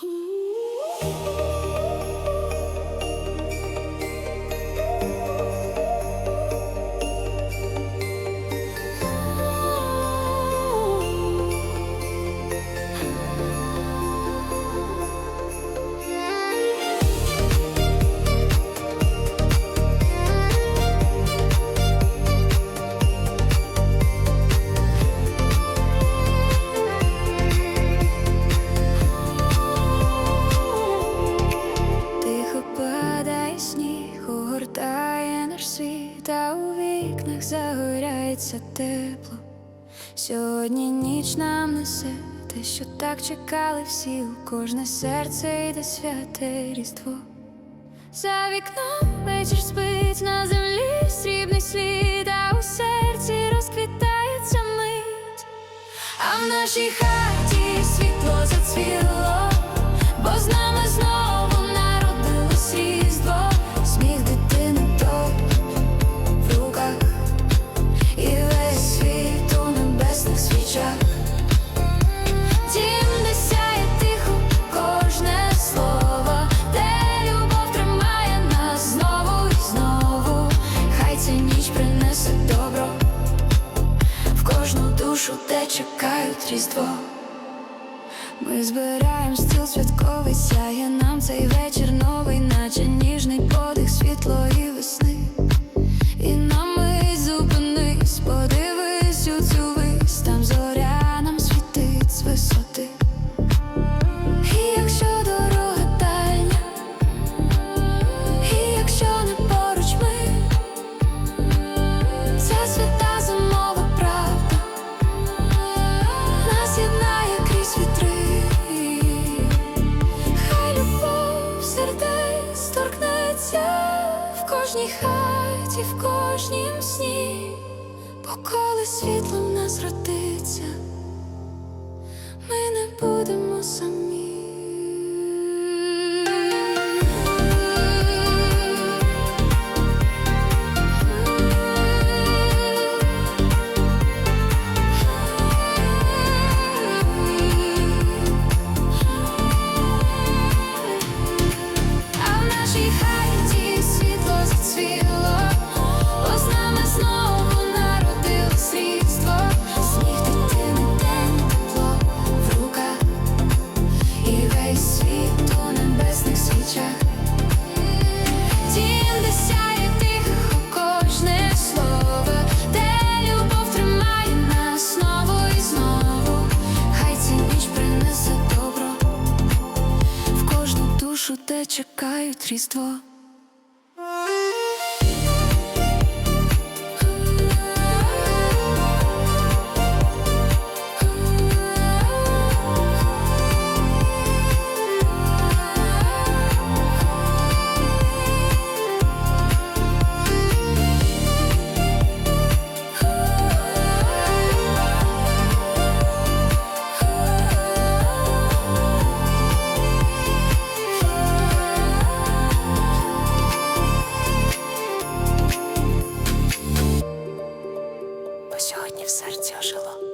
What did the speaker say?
Hmm. огортає наш у вікнах загоряється тепло. Сьогодні ніч нам несе те, що так чекали всі, у кожне серце йде святе різдво. За вікном вечір спить на землі срібний слід, а у серці розквітається мить. А в нашій хаті чекають різдво. Ми збираємо стіл святковий, сяє нам цей вечір новий, наче ніжний подих кожній хаті, в кожнім сні, бо коли світло в нас родиться, ми не будемо самі. А в нашій хаті душу, те чекають різдво. Серці ожило.